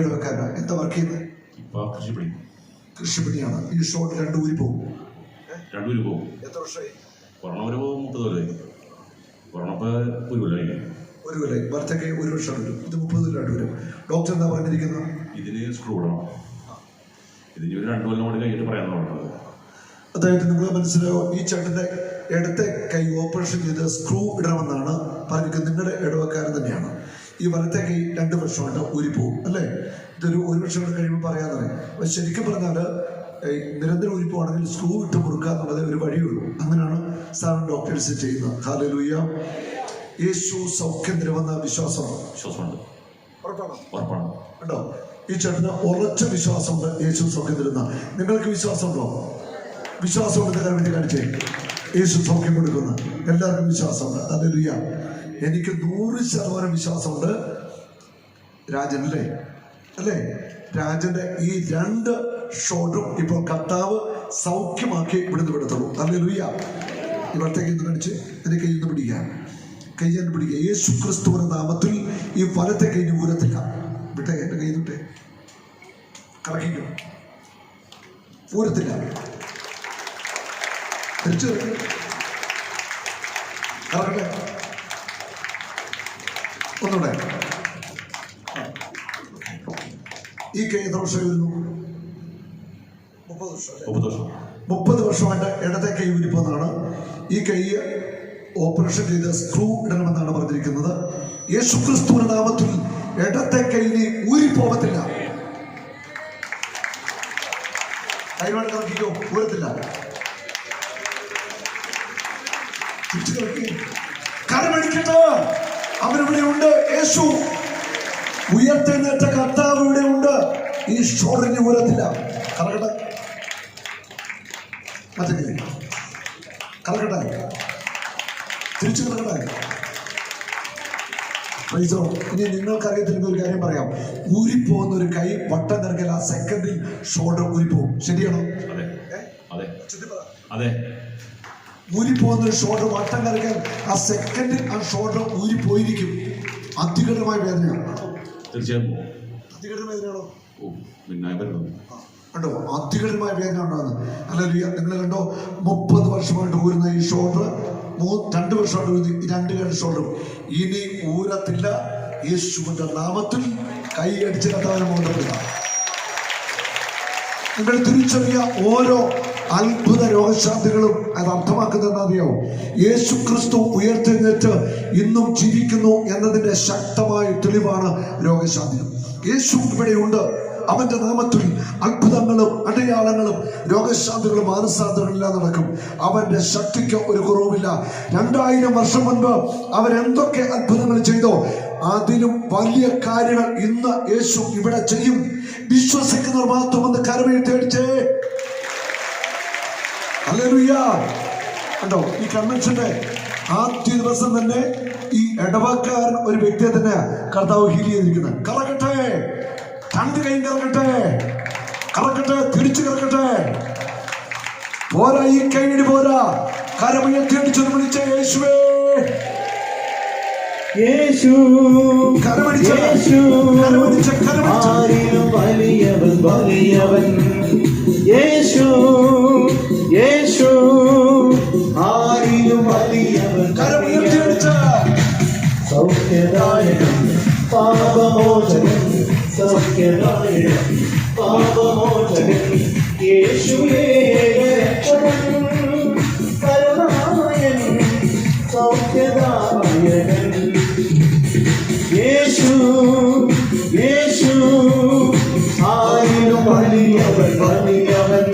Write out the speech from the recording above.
ഇടവക്കാരനാ എന്താ വർക്ക് ചെയ്യുന്നത്? ഇപ്പൊ കൃഷിപ്പണി. കൃഷിപ്പണിയാണ്? ഈ ഷോട്ട് രണ്ട് ഊരി പോകും. രണ്ടുപേരും പോകും. എത്ര വർഷമായി? കൊറോണ ഒരു മുപ്പത് കൊല്ലമായി കൊറോണ ഒരു കൊല്ലമായി ഒരു കൊല്ലം ഭർത്തക്ക് ഒരു വർഷം വരും ഇത് മുപ്പത് കൊല്ലമായിട്ട് വരും ഡോക്ടർ എന്താ പറഞ്ഞിരിക്കുന്നത്? ഇതിന് സ്ക്രൂ ഇടണം. ഇതിന് ഒരു രണ്ടു കൊല്ലം കൂടി കഴിഞ്ഞിട്ട് പറയാൻ പറഞ്ഞത് അതായത് നിങ്ങൾ മനസ്സിലായോ ഈ ചേട്ടന്റെ ഇടത്തെ കൈ ഓപ്പറേഷൻ ചെയ്ത് സ്ക്രൂ ഇടണമെന്നാണ് പറഞ്ഞിരിക്കുന്നത്. നിങ്ങളുടെ ഇടവക്കാരൻ തന്നെയാണ്. ഈ വലത്തെ കൈ രണ്ട് വർഷമുണ്ട് ഊരിപ്പോവും അല്ലേ? ഇതൊരു ഒരു വർഷം കഴിയുമ്പോൾ പറയാതെ പക്ഷെ ശരിക്കും പറഞ്ഞാൽ നിരന്തരം ഊരിപ്പോവാണെങ്കിൽ സ്ക്രൂ ഇട്ട് മുറുക്കുക എന്നുള്ളത് ഒരു വഴിയുള്ളൂ. അങ്ങനെയാണ് സാധാരണ ഡോക്ടേഴ്സ് ചെയ്യുന്നത്. ഹാലലൂയ യേശു സൗഖ്യം തരുമെന്ന വിശ്വാസമാണ് വിശ്വാസമുണ്ട്. ഉറപ്പാണോ? ഉറപ്പാണ്. ഉണ്ടോ? ഈ ചേട്ടന് ഉറച്ച വിശ്വാസമുണ്ട് യേശു സൗഖ്യം തരുന്ന നിങ്ങൾക്ക് വിശ്വാസമുണ്ടോ? വിശ്വാസമുണ്ട് കാര്യം വേണ്ടി കാണിച്ചേ. യേശു സൗഖ്യം കൊടുക്കുന്ന. എല്ലാവർക്കും വിശ്വാസമുണ്ട്. അതെലുയ്യ എനിക്ക് നൂറ് ശതമാനം വിശ്വാസമുണ്ട്. രാജനല്ലേ? അല്ലേ? രാജന്റെ ഈ രണ്ട് ഷോട്ടും ഇപ്പോൾ കർത്താവ് സൗഖ്യമാക്കി ഇവിടുന്ന് വിടത്തുള്ളൂ. അല്ലെലുയ്യ ഇവിടത്തെ ഇവിടത്തേക്ക് ഇന്ന് കാണിച്ച്. എന്റെ കയ്യിൽ നിന്ന് പിടിക്കുക. കയ്യിൽ നിന്ന് പിടിക്കുക. യേശു ക്രിസ്തുവിന്റെ നാമത്തിൽ ഈ വലത്തെ കൈ ഊരത്തില്ല വിട്ടേ എന്റെ കയ്യിൽ വിട്ടെ കറക്കിക്കും. ഊരത്തില്ല കറക്കട്ടെ. ഒന്നുകൂടെ. ഈ കൈ എത്ര വർഷം വരുന്നു മുപ്പത് വർഷം. വർഷമായിട്ട് ഇടത്തെ കൈ ഊരിപ്പോന്നാണ് ഈ കൈ ഓപ്പറേഷൻ ചെയ്ത് സ്ക്രൂ ഇടണമെന്നാണ് പറഞ്ഞിരിക്കുന്നത്. യേശു ക്രിസ്തുവിന്റെ നാമത്തിൽ ഇടത്തെ കൈയിന് ഊരിപ്പോകത്തില്ല. കൈവാട് കറക്കിക്കോ ഊരത്തില്ല. തിരിച്ചു കരമടിക്കട്ടെ യേശു. ഉയർത്തെഴുന്നേറ്റ കർത്താവ് ഇവിടെ ഉണ്ട്. ഈ ഷോറിന് ഉയരത്തില്ല കറക്കട്ടെ മറ്റേ കൈ. കറക്കട്ടെ തിരിച്ചു കറക്കട്ടെ പ്രൈസോ ഇനി നിങ്ങൾക്ക് അറിയത്തില്ലെങ്കിൽ ഒരു കാര്യം പറയാം. ഊരിപ്പോകുന്ന ഒരു കൈ വട്ടം ആ സെക്കൻഡിൽ ഷോൾഡർ ഊരിപ്പോകും. ശരിയാണോ? അതെ. ഊരിപ്പോകുന്ന ഒരു ഷോൾഡർ വട്ടം നിറക്കൽ ആ സെക്കൻഡിൽ ആ ഷോൾഡർ ഊരിപ്പോയിരിക്കും. അതികഠിനമായ വേദനയാണ്? തീർച്ചയായും അതികഠിന വേദനയാണോ? പിന്നെ കണ്ടോ? അതികഠിനമായ വേദന ഉണ്ടാകുന്നത്. അല്ലെങ്കിൽ നിങ്ങൾ കണ്ടോ? മുപ്പത് വർഷമായിട്ട് ഊരുന്ന ഈ ഷോൾഡർ മൂ രണ്ട് വർഷമായിട്ട് ഊരുന്ന ഈ രണ്ട് രണ്ട് ഷോൾഡർ ഇനി ഊരത്തില്ല. യേശുവിന്റെ നാമത്തിൽ കൈ അടിച്ച് കത്താനും നിങ്ങൾ തിരിച്ചറിയ ഓരോ അത്ഭുത രോഗശാന്തികളും അത് അർത്ഥമാക്കുന്നത് അറിയാവോ യേശു ക്രിസ്തു ഉയർത്തെഴുന്നേറ്റ് ഇന്നും ജീവിക്കുന്നു എന്നതിന്റെ ശക്തമായ തെളിവാണ് രോഗശാന്തി. യേശു ഇവിടെയുണ്ട്. അവന്റെ നാമത്തിൽ അത്ഭുതങ്ങളും അടയാളങ്ങളും രോഗശാന്തികളും മാനസാന്തരങ്ങളെല്ലാം നടക്കും. അവന്റെ ശക്തിക്ക് ഒരു കുറവുമില്ല. രണ്ടായിരം വർഷം മുൻപ് അവരെന്തൊക്കെ അത്ഭുതങ്ങൾ ചെയ്തോ അതിലും വലിയ കാര്യങ്ങൾ ഇന്ന് യേശു ഇവിടെ ചെയ്യും. വിശ്വസിക്കുന്നവർ മാത്രം ഒന്ന് കരവിൽ ഹല്ലേലൂയ കണ്ടോ ഈ കൺവെൻഷന്റെ ആദ്യ ദിവസം തന്നെ ഈ ഇടവക്കാരൻ ഒരു വ്യക്തിയെ തന്നെ കർത്താവ് ഹീൽ ചെയ്തിരിക്കുന്നത് കറക്കട്ടെ. രണ്ട് കൈ കറക്കട്ടെ. കറക്കട്ടെ തിരിച്ചു കറക്കട്ടെ. പോരാ ഈ കൈയിടി പോരാ. കരമുയർത്തി അടിച്ചൊന്ന് വിളിച്ച യേശുവേ. യേശു. കരമടിച്ച കരമടിച്ച വലിയവൻ സൗഖ്യദായകൻ പാപമോചകൻ സൗഖ്യദായകൻ പാപമോചകൻ. യേശുവേ രക്ഷകൻ കരുണാമയൻ സൗഖ്യദായകൻ. യേശു യേശു ആയിരം വലിയവൻ വലിയവൻ